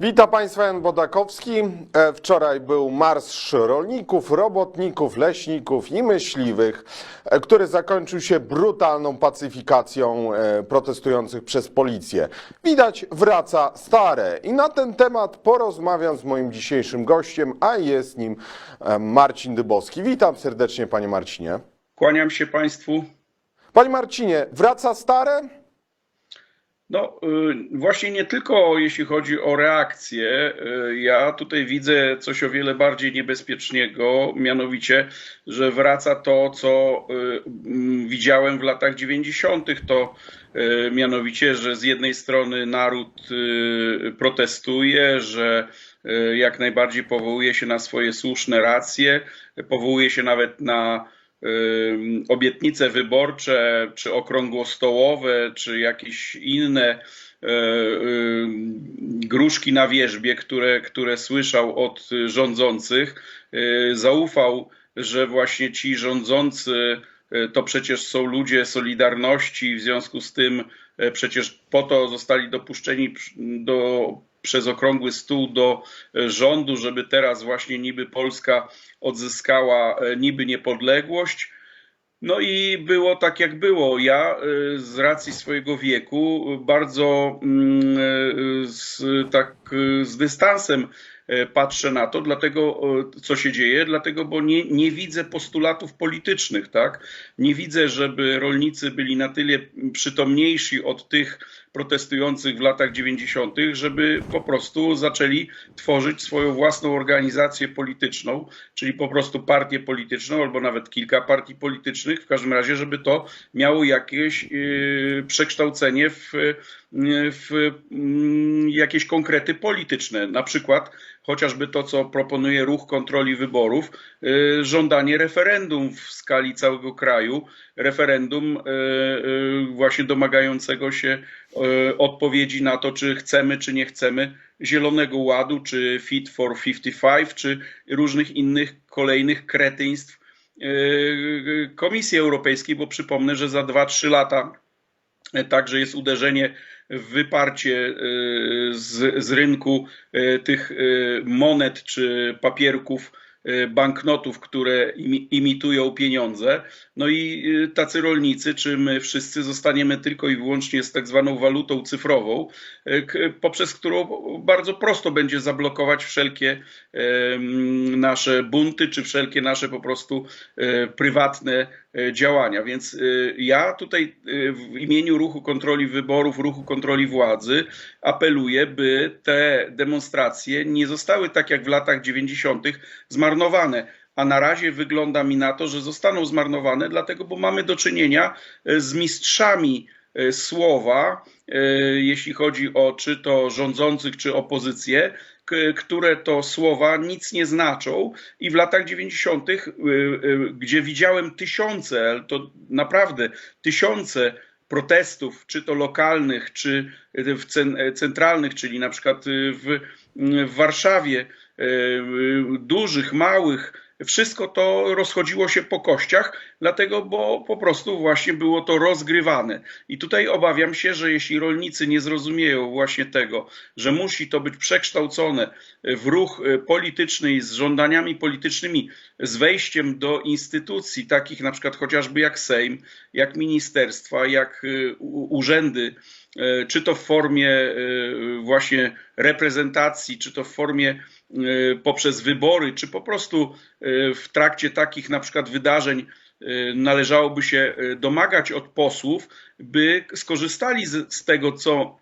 Witam Państwa, Jan Bodakowski. E, Wczoraj był marsz rolników, robotników, leśników i myśliwych, e, który zakończył się brutalną pacyfikacją e, protestujących przez policję. Widać, wraca stare. I na ten temat porozmawiam z moim dzisiejszym gościem, a jest nim Marcin Dybowski. Witam serdecznie, Panie Marcinie. Kłaniam się Państwu. Panie Marcinie, wraca stare? No, y, właśnie nie tylko jeśli chodzi o reakcję, y, ja tutaj widzę coś o wiele bardziej niebezpiecznego, mianowicie, że wraca to, co y, mm, widziałem w latach 90., to mianowicie, że z jednej strony naród protestuje, że jak najbardziej powołuje się na swoje słuszne racje, powołuje się nawet na obietnice wyborcze, czy okrągłostołowe, czy jakieś inne e, gruszki na wierzbie, które, które słyszał od rządzących, y, zaufał, że właśnie ci rządzący y, to przecież są ludzie Solidarności, w związku z tym e, przecież po to zostali dopuszczeni do, przez okrągły stół do e, rządu, żeby teraz właśnie niby Polska odzyskała e, niby niepodległość. No i było tak jak było. Ja y, z racji swojego wieku bardzo mm, z, tak z dystansem patrzę na to, dlatego co się dzieje, dlatego bo nie, nie widzę postulatów politycznych, tak? Nie widzę, żeby rolnicy byli na tyle przytomniejsi od tych protestujących w latach 90., żeby po prostu zaczęli tworzyć swoją własną organizację polityczną, czyli po prostu partię polityczną albo nawet kilka partii politycznych, w każdym razie, żeby to miało jakieś yy, przekształcenie w, yy, w mm, jakieś konkrety polityczne. Na przykład chociażby to, co proponuje ruch kontroli wyborów, yy, żądanie referendum w skali całego kraju, referendum yy, yy, właśnie domagającego się odpowiedzi na to, czy chcemy, czy nie chcemy Zielonego Ładu, czy Fit for 55, czy różnych innych kolejnych kretyństw Komisji Europejskiej, bo przypomnę, że za 2-3 lata także jest uderzenie wyparcie e, z, z rynku e, tych e, monet czy papierków, banknotów, które imi- imitują pieniądze. No i tacy rolnicy, czy my wszyscy zostaniemy tylko i wyłącznie z tak zwaną walutą cyfrową, poprzez którą bardzo prosto będzie zablokować wszelkie nasze bunty, czy wszelkie nasze po prostu e, prywatne działania. Więc e, ja tutaj e, w imieniu Ruchu Kontroli Wyborów, Ruchu Kontroli Władzy apeluję, by te demonstracje nie zostały tak jak w latach 90. zmarnowane. A na razie wygląda mi na to, że zostaną zmarnowane, dlatego, bo mamy do czynienia e, z mistrzami e, słowa, e, jeśli chodzi o czy to rządzących, czy opozycję, które to słowa nic nie znaczą i w latach 90., y, y, gdzie widziałem tysiące, to naprawdę tysiące protestów, czy to lokalnych, czy w cen- centralnych, czyli na przykład w, w Warszawie, y, dużych, małych, wszystko to rozchodziło się po kościach, dlatego, bo po prostu właśnie było to rozgrywane. I tutaj obawiam się, że jeśli rolnicy nie zrozumieją właśnie tego, że musi to być przekształcone w ruch e, polityczny i z żądaniami politycznymi, z wejściem do instytucji takich na przykład chociażby jak Sejm, jak ministerstwa, jak e, urzędy, e, czy to w formie właśnie reprezentacji, czy to w formie poprzez wybory, czy po prostu e, w trakcie takich na przykład wydarzeń e, należałoby się domagać od posłów, by skorzystali z, z tego, co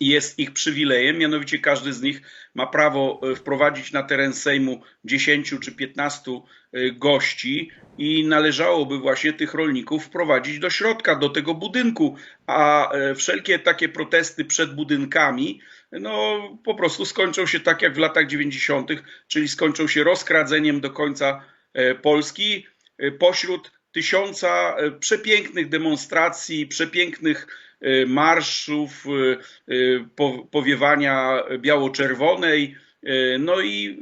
jest ich przywilejem, mianowicie każdy z nich ma prawo wprowadzić na teren Sejmu 10 czy 15 e, gości i należałoby właśnie tych rolników wprowadzić do środka, do tego budynku, a wszelkie takie protesty przed budynkami no po prostu skończą się tak jak w latach 90., czyli skończą się rozkradzeniem do końca e, Polski e, pośród tysiąca e, przepięknych demonstracji, przepięknych marszów, po- powiewania biało-czerwonej. No i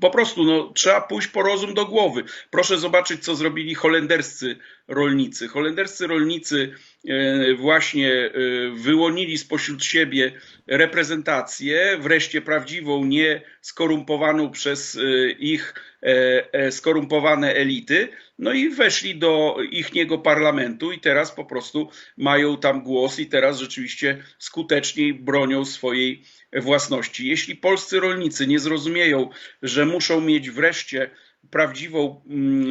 po prostu no, trzeba pójść po rozum do głowy. Proszę zobaczyć, co zrobili holenderscy rolnicy. Holenderscy rolnicy e, właśnie e, wyłonili spośród siebie reprezentację, wreszcie prawdziwą, nie skorumpowaną przez e, ich skorumpowane elity, no i weszli do ichniego parlamentu i teraz po prostu mają tam głos i teraz rzeczywiście skuteczniej bronią swojej własności. Jeśli polscy rolnicy nie zrozumieją, że muszą mieć wreszcie prawdziwą mm,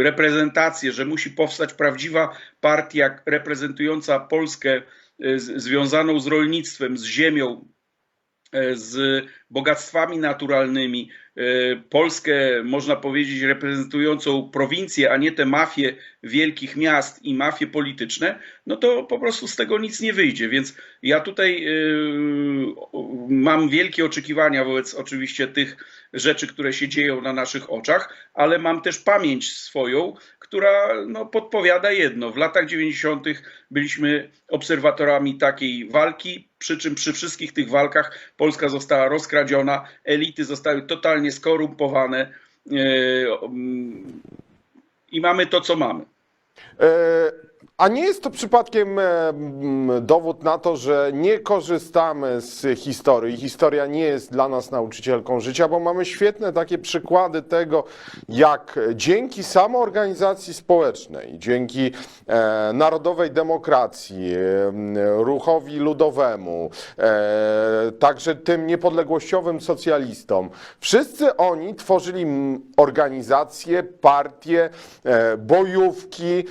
e, reprezentację, że musi powstać prawdziwa partia reprezentująca Polskę e, związaną z rolnictwem, z ziemią, e, z bogactwami naturalnymi, e, Polskę, można powiedzieć, reprezentującą prowincję, a nie te mafie wielkich miast i mafie polityczne, no to po prostu z tego nic nie wyjdzie. Więc ja tutaj e, mam wielkie oczekiwania wobec oczywiście tych rzeczy, które się dzieją na naszych oczach, ale mam też pamięć swoją, która no, podpowiada jedno. W latach 90. byliśmy obserwatorami takiej walki, przy czym przy wszystkich tych walkach Polska została rozkradziona, elity zostały totalnie skorumpowane e, mm, i mamy to, co mamy. E, A nie jest to przypadkiem e, dowód na to, że nie korzystamy z historii. Historia nie jest dla nas nauczycielką życia, bo mamy świetne takie przykłady tego, jak dzięki samoorganizacji społecznej, dzięki e, narodowej demokracji, e, ruchowi ludowemu, także tym niepodległościowym socjalistom, wszyscy oni tworzyli organizacje, partie, bojówki,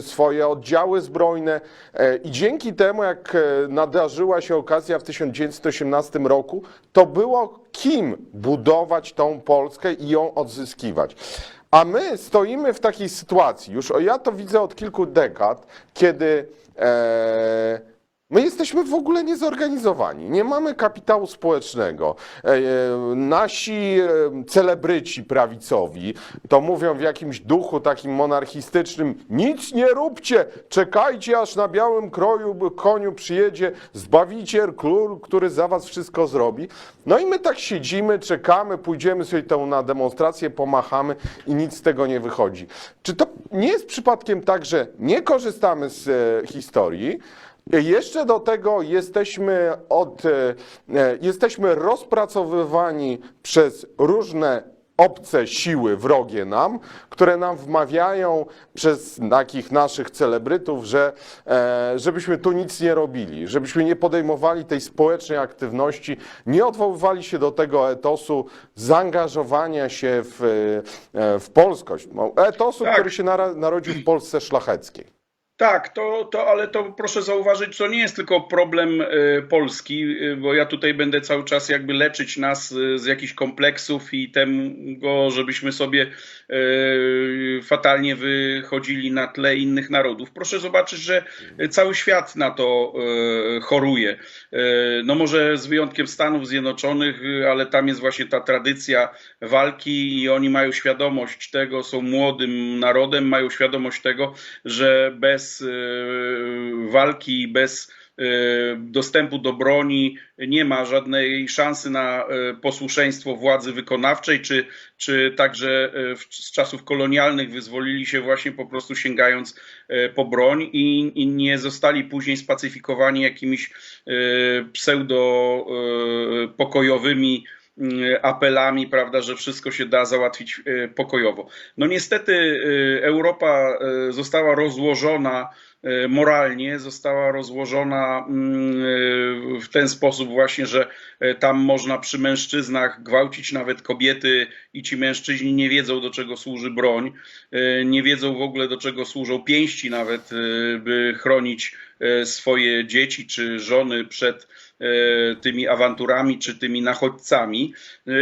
swoje oddziały zbrojne e, i dzięki temu, jak e, nadarzyła się okazja w 1918 roku, to było kim budować tą Polskę i ją odzyskiwać. A my stoimy w takiej sytuacji, już ja to widzę od kilku dekad, kiedy e, My jesteśmy w ogóle niezorganizowani, nie mamy kapitału społecznego. E, e, Nasi e, celebryci prawicowi to mówią w jakimś duchu takim monarchistycznym: nic nie róbcie, czekajcie aż na białym kroju, koniu przyjedzie zbawiciel, król, który za was wszystko zrobi. No i my tak siedzimy, czekamy, pójdziemy sobie tą na demonstrację, pomachamy i nic z tego nie wychodzi. Czy to nie jest przypadkiem tak, że nie korzystamy z historii? Jeszcze do tego jesteśmy, od, e, e, jesteśmy rozpracowywani przez różne obce siły wrogie nam, które nam wmawiają przez takich naszych celebrytów, że e, żebyśmy tu nic nie robili, żebyśmy nie podejmowali tej społecznej aktywności, nie odwoływali się do tego etosu zaangażowania się w, w polskość, no, etosu, Tak. który się narodził w Polsce szlacheckiej. Tak, to, to, ale to proszę zauważyć, to nie jest tylko problem e, Polski, e, bo ja tutaj będę cały czas jakby leczyć nas e, z jakichś kompleksów i tego, żebyśmy sobie fatalnie wychodzili na tle innych narodów. Proszę zobaczyć, że cały świat na to e, choruje. E, No może z wyjątkiem Stanów Zjednoczonych, e, ale tam jest właśnie ta tradycja walki i oni mają świadomość tego, są młodym narodem, mają świadomość tego, że bez e, walki, bez e, dostępu do broni nie ma żadnej szansy na e, posłuszeństwo władzy wykonawczej, czy, czy także e, z czasów kolonialnych wyzwolili się właśnie po prostu sięgając e, po broń i, i nie zostali później spacyfikowani jakimiś e, pseudo e, pokojowymi apelami, prawda, że wszystko się da załatwić e, pokojowo. No niestety e, Europa została rozłożona moralnie, została rozłożona mm, w ten sposób właśnie, że tam można przy mężczyznach gwałcić nawet kobiety i ci mężczyźni nie wiedzą do czego służy broń, nie wiedzą w ogóle do czego służą pięści nawet, by chronić swoje dzieci czy żony przed tymi awanturami czy tymi nachodźcami, e,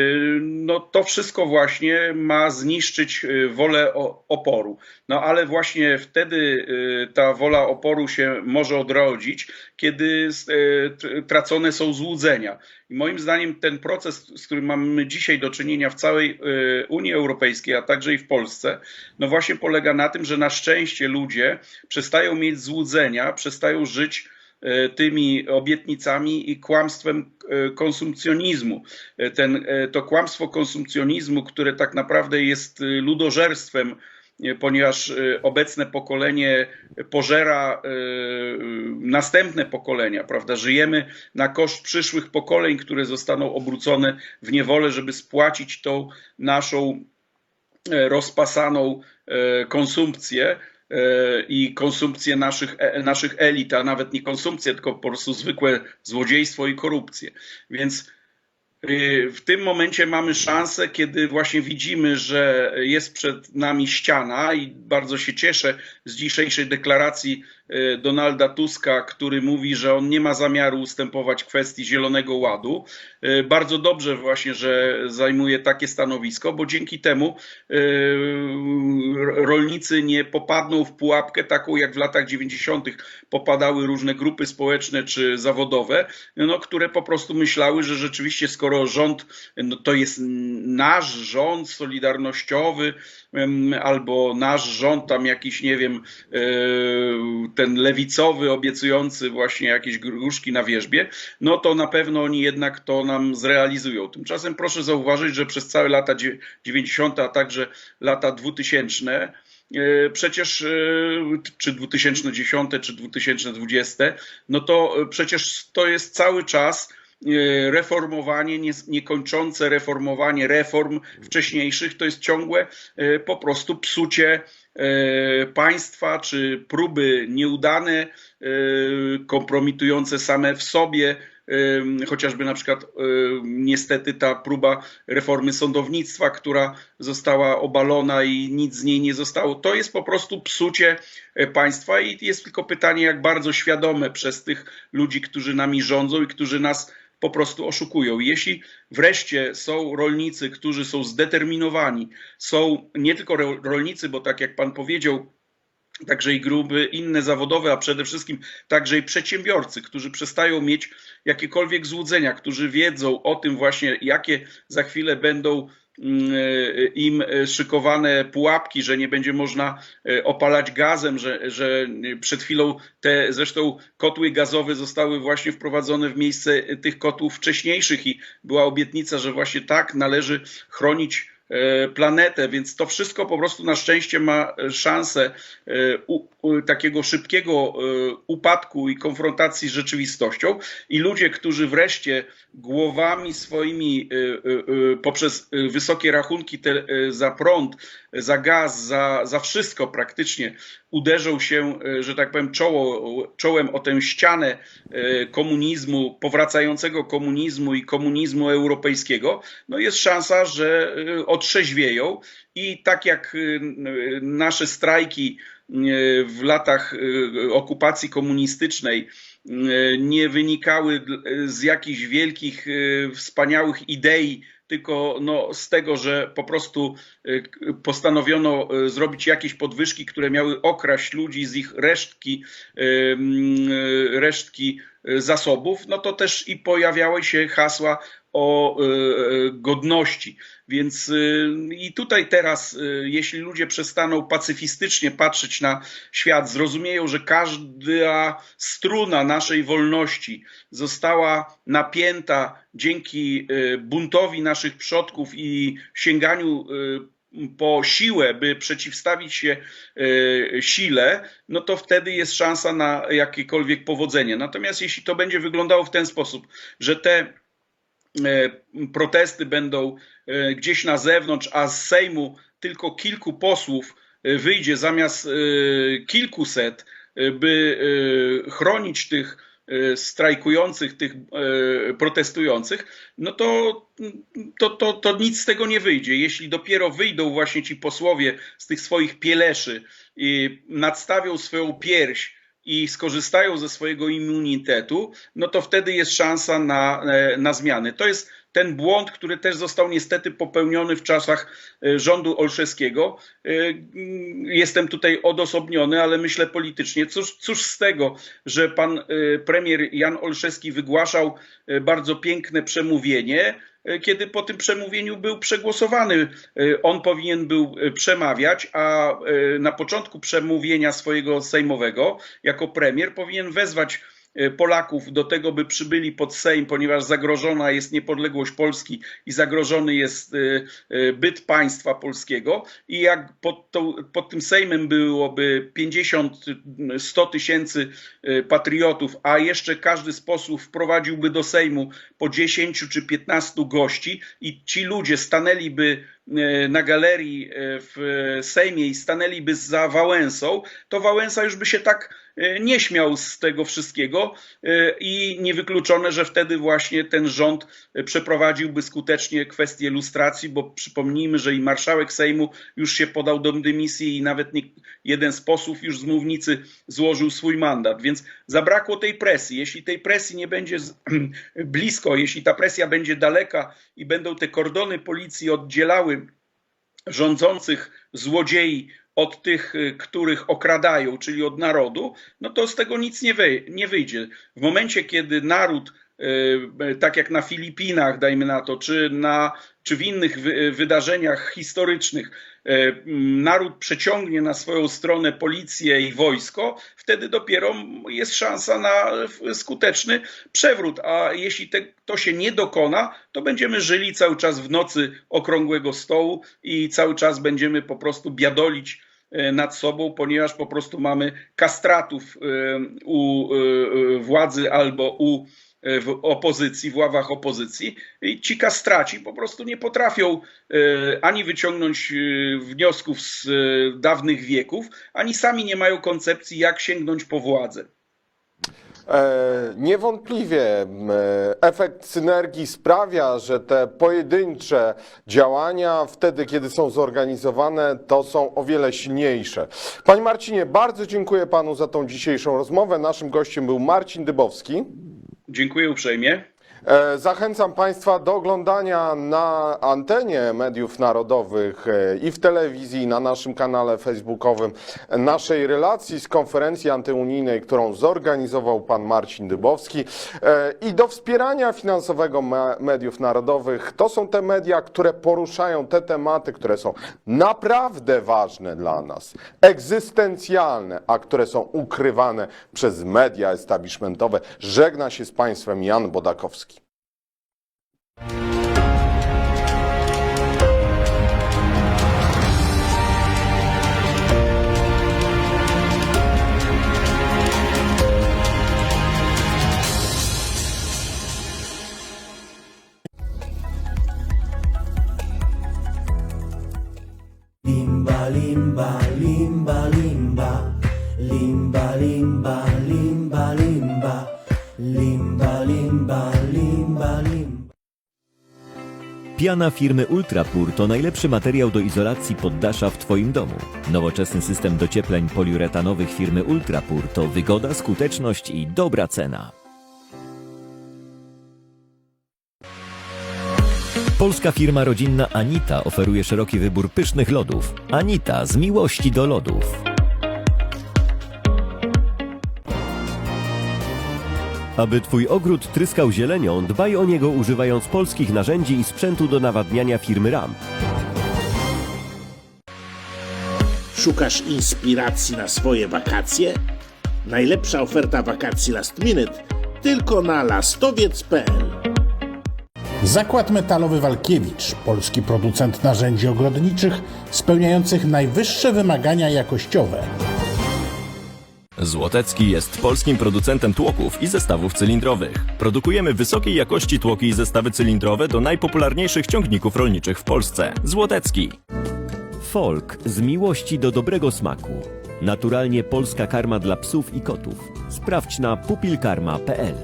no to wszystko właśnie ma zniszczyć e, wolę oporu. No ale właśnie wtedy e, ta wola oporu się może odrodzić, kiedy e, tracone są złudzenia. I moim zdaniem ten proces, z którym mamy dzisiaj do czynienia w całej e, Unii Europejskiej, a także i w Polsce, no właśnie polega na tym, że na szczęście ludzie przestają mieć złudzenia, przestają żyć e, tymi obietnicami i kłamstwem e, konsumpcjonizmu. E, Ten, e, to kłamstwo konsumpcjonizmu, które tak naprawdę jest e, ludożerstwem e, ponieważ e, obecne pokolenie pożera e, następne pokolenia, prawda? Żyjemy na koszt przyszłych pokoleń, które zostaną obrócone w niewolę, żeby spłacić tą naszą e, rozpasaną e, konsumpcję e, i konsumpcję naszych, e, naszych elit, a nawet nie konsumpcję, tylko po prostu zwykłe złodziejstwo i korupcję. Więc y, w tym momencie mamy szansę, kiedy właśnie widzimy, że jest przed nami ściana i bardzo się cieszę z dzisiejszej deklaracji Donalda Tuska, który mówi, że on nie ma zamiaru ustępować kwestii Zielonego Ładu. Y, Bardzo dobrze właśnie, że zajmuje takie stanowisko, bo dzięki temu y, rolnicy nie popadną w pułapkę taką jak w latach 90. popadały różne grupy społeczne czy zawodowe, no, które po prostu myślały, że rzeczywiście skoro rząd no, to jest nasz rząd solidarnościowy albo nasz rząd tam jakiś, nie wiem, e, ten lewicowy obiecujący właśnie jakieś gruszki na wierzbie, no to na pewno oni jednak to nam zrealizują. Tymczasem proszę zauważyć, że przez całe lata dzie- 90., a także lata 2000 E, Przecież, e, czy 2010, czy 2020, no to przecież to jest cały czas reformowanie, nie- niekończące reformowanie reform wcześniejszych, to jest ciągłe e, po prostu psucie e, państwa, czy próby nieudane, kompromitujące same w sobie, chociażby na przykład niestety ta próba reformy sądownictwa, która została obalona i nic z niej nie zostało. To jest po prostu psucie państwa i jest tylko pytanie, jak bardzo świadome przez tych ludzi, którzy nami rządzą i którzy nas po prostu oszukują. Jeśli wreszcie są rolnicy, którzy są zdeterminowani, są nie tylko ro- rolnicy, bo tak jak pan powiedział, także i grupy inne zawodowe, a przede wszystkim także i przedsiębiorcy, którzy przestają mieć jakiekolwiek złudzenia, którzy wiedzą o tym właśnie, jakie za chwilę będą im e, szykowane pułapki, że nie będzie można e, opalać gazem, że, że przed chwilą te zresztą kotły gazowe zostały właśnie wprowadzone w miejsce tych kotłów wcześniejszych i była obietnica, że właśnie tak należy chronić planetę, więc to wszystko po prostu na szczęście ma szansę e, u, u, takiego szybkiego e, upadku i konfrontacji z rzeczywistością. I ludzie, którzy wreszcie głowami swoimi e, e, e, poprzez e, wysokie rachunki te, e, za prąd, za gaz, za, za wszystko praktycznie uderzą się, e, że tak powiem, czoło, czołem o tę ścianę e, komunizmu, powracającego komunizmu i komunizmu europejskiego, no jest szansa, że e, otrzeźwieją i tak jak nasze strajki w latach okupacji komunistycznej nie wynikały z jakichś wielkich, wspaniałych idei, tylko no, z tego, że po prostu k- postanowiono e, zrobić jakieś podwyżki, które miały okraść ludzi z ich resztki, e, mm, resztki zasobów, no to też i pojawiały się hasła o e, e, godności. Więc y, i tutaj teraz, jeśli ludzie przestaną pacyfistycznie patrzeć na świat, zrozumieją, że każda struna naszej wolności została napięta dzięki buntowi naszych przodków i sięganiu po siłę, by przeciwstawić się sile, no to wtedy jest szansa na jakiekolwiek powodzenie. Natomiast jeśli to będzie wyglądało w ten sposób, że te e, protesty będą e, gdzieś na zewnątrz, a z Sejmu tylko kilku posłów e, wyjdzie zamiast e, kilkuset, e, by e, chronić tych e, strajkujących, tych e, protestujących, no to, to, to, to nic z tego nie wyjdzie. Jeśli dopiero wyjdą właśnie ci posłowie z tych swoich pieleszy i nadstawią swoją pierś i skorzystają ze swojego immunitetu, no to wtedy jest szansa na, e, na zmiany. To jest ten błąd, który też został niestety popełniony w czasach e, rządu Olszewskiego. E, mm, Jestem tutaj odosobniony, ale myślę politycznie. Cóż, cóż z tego, że pan premier Jan Olszewski wygłaszał bardzo piękne przemówienie, kiedy po tym przemówieniu był przegłosowany. E, On powinien był e, przemawiać, a e, na początku przemówienia swojego sejmowego jako premier powinien wezwać e, Polaków do tego, by przybyli pod Sejm, ponieważ zagrożona jest niepodległość Polski i zagrożony jest e, e, byt państwa polskiego. I jak pod, tą, pod tym Sejmem byłoby 50-100 tysięcy e, patriotów, a jeszcze każdy z posłów wprowadziłby do Sejmu po 10 czy 15 gości i ci ludzie stanęliby na galerii e, w Sejmie i stanęliby za Wałęsą, to Wałęsa już by się tak e, nie śmiał z tego wszystkiego e, i niewykluczone, że wtedy właśnie ten rząd e, przeprowadziłby skutecznie kwestię lustracji, bo przypomnijmy, że i marszałek Sejmu już się podał do dymisji i nawet nie, jeden z posłów już z mównicy złożył swój mandat, więc zabrakło tej presji. Jeśli tej presji nie będzie z, blisko, jeśli ta presja będzie daleka i będą te kordony policji oddzielały rządzących złodziei od tych, y, których okradają, czyli od narodu, no to z tego nic nie, wy, nie wyjdzie. W momencie, kiedy naród, y, tak jak na Filipinach, dajmy na to, czy, na, czy w innych wy, wydarzeniach historycznych, mm, naród przeciągnie na swoją stronę policję i wojsko, wtedy dopiero jest szansa na skuteczny przewrót. A jeśli te, to się nie dokona, to będziemy żyli cały czas w nocy okrągłego stołu i cały czas będziemy po prostu biadolić e, nad sobą, ponieważ po prostu mamy kastratów e, u e, władzy albo u w opozycji, w ławach opozycji i ci kastraci po prostu nie potrafią ani wyciągnąć wniosków z dawnych wieków, ani sami nie mają koncepcji, jak sięgnąć po władzę. E, Niewątpliwie e, efekt synergii sprawia, że te pojedyncze działania, wtedy kiedy są zorganizowane, to są o wiele silniejsze. Panie Marcinie, bardzo dziękuję Panu za tą dzisiejszą rozmowę. Naszym gościem był Marcin Dybowski. Dziękuję uprzejmie. E, Zachęcam Państwa do oglądania na antenie mediów narodowych e, i w telewizji, i na naszym kanale facebookowym naszej relacji z konferencji antyunijnej, którą zorganizował Pan Marcin Dybowski e, i do wspierania finansowego me- mediów narodowych. To są te media, które poruszają te tematy, które są naprawdę ważne dla nas, egzystencjalne, a które są ukrywane przez media establishmentowe. Żegna się z Państwem Jan Bodakowski. Limba, limba, limba, limba. Piana firmy Ultrapur to najlepszy materiał do izolacji poddasza w Twoim domu. Nowoczesny system dociepleń poliuretanowych firmy Ultrapur to wygoda, skuteczność i dobra cena. Polska firma rodzinna Anita oferuje szeroki wybór pysznych lodów. Anita z miłości do lodów. Aby Twój ogród tryskał zielenią, dbaj o niego używając polskich narzędzi i sprzętu do nawadniania firmy RAM. Szukasz inspiracji na swoje wakacje? Najlepsza oferta wakacji last minute tylko na lastowiec.pl. Zakład metalowy Walkiewicz, polski producent narzędzi ogrodniczych spełniających najwyższe wymagania jakościowe. Złotecki jest polskim producentem tłoków i zestawów cylindrowych. Produkujemy wysokiej jakości tłoki i zestawy cylindrowe do najpopularniejszych ciągników rolniczych w Polsce. Złotecki. Folk z miłości do dobrego smaku. Naturalnie polska karma dla psów i kotów. Sprawdź na pupilkarma.pl.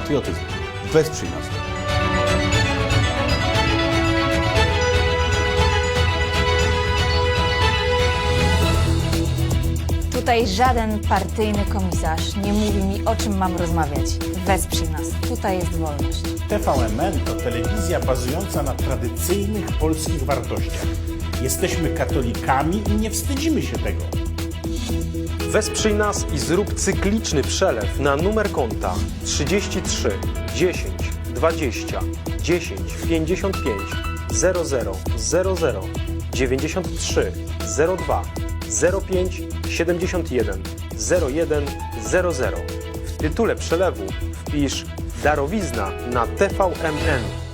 patriotyzm. Wesprzyj nas. Tutaj żaden partyjny komisarz nie mówi mi, o czym mam rozmawiać. Wesprzyj nas. Tutaj jest wolność. TVMN to telewizja bazująca na tradycyjnych polskich wartościach. Jesteśmy katolikami i nie wstydzimy się tego. Wesprzyj nas i zrób cykliczny przelew na numer konta 33 10 20 10 55 00 00 93 02 05 71 01 00. W tytule przelewu wpisz darowizna na TVMN